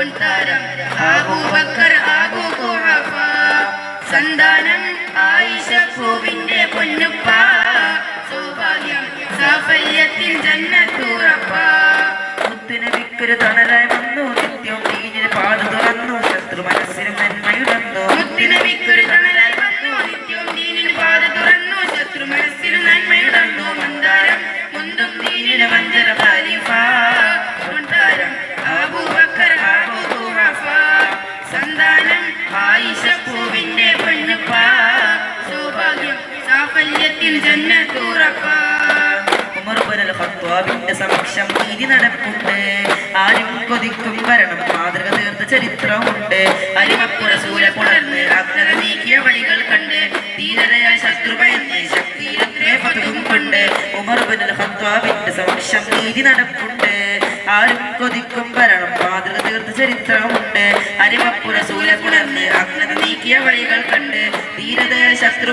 കൊട്ടാരം ആബൂബക്കർ ഖുഹഫ സന്താനം ആയിഷ പൊന്നുപ്പ. സൗഭാഗ്യം സാഫല്യത്തിൽ ജന്നത്തുറപ്പ. മുത്തുനബിക്കൊരു തണലായി വന്നു. നിത്യവും ദീനിന് പാട് തുറന്നു. ശത്രു മനസ്സിനും നന്മയുടന്നു ഖത്താബിന്റെ സമക്ഷം നീതി നടപ്പുണ്ട്. ആരും കൊതിക്കും ഭരണം മാതൃക തീർത്ത ചരിത്രമുണ്ട്. അരിമപ്പുറസൂല പുണർന്ന് അഗ്നത നീക്കിയ വഴികൾ കണ്ട് ധീരതയാൽ ശത്രു ഭയന്ന് ശക്തിയിലത്രേ പതുവും കൊണ്ട് ഉമർബുൽ ഖത്താബിന്റെ സമക്ഷം നീതി നടപ്പുണ്ട്. ആരും കൊതിക്കും ഭരണം മാതൃക തീർത്ത ചരിത്രമുണ്ട്. അരിമപ്പുറ സൂര്യ പുണർന്ന് നീക്കിയ വഴികൾ കണ്ട് ധീരതയാൽ ശത്രു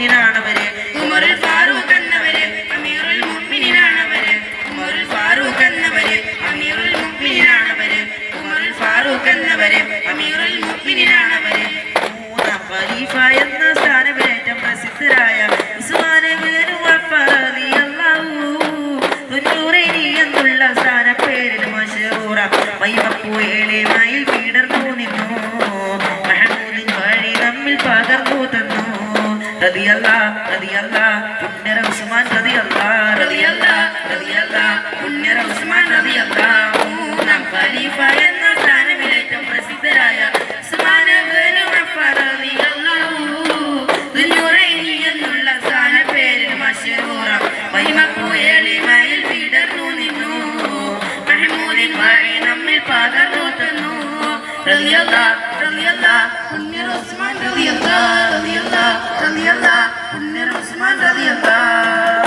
മുഅ്മിനീനാണവരെ ഉമറുൽ ഫാറൂഖ് എന്നവര് അമീറുൽ മുഅ്മിനീനാണവര്. ഉമറുൽ ഫാറൂഖ് എന്നവര് അമീറുൽ മുഅ്മിനീനാണവര്. ഉമറുൽ ഫാറൂഖ് എന്നവര് അമീറുൽ മുഅ്മിനീനാണവര്. മൂന്നാം ഖലീഫ എന്ന സ്ഥാനമേറ്റം പ്രസിദ്ധരായ ഉസ്മാനെ എന്നുള്ള സ്ഥാനപ്പേരിൽ മശഹൂറ മൈമപ്പൂ ഏളിമയിൽ പീടർന്നു നിന്നു. റളിയല്ലാ റളിയല്ലാ പുണ്യര ഉസ്മാൻ റളിയല്ലാ റളിയല്ലാ, റളിയല്ലാ, പുണ്യര ഉസ്മാൻ റളിയല്ലാ. മൂന്നാം ഖലീഫ എന്ന സ്ഥാനമിലേറ്റം പ്രസിദ്ധരായ എന്നുള്ള സ്ഥാനപ്പേരിൽ മശഹൂറ. മഹിമപ്പൂ ഏളിമയിൽ വിടർന്നു നിന്നു. മഹ്മൂദിൻ വഴി നമ്മിൽ പകർന്നു തന്നു. റളിയല്ലാ, റളിയല്ലാ, പുണ്യര ഉസ്മാൻ റളിയല്ലാ, റളിയല്ലാ, റളിയല്ലാ, പുണ്യര ഉസ്മാൻ റളിയല്ലാ.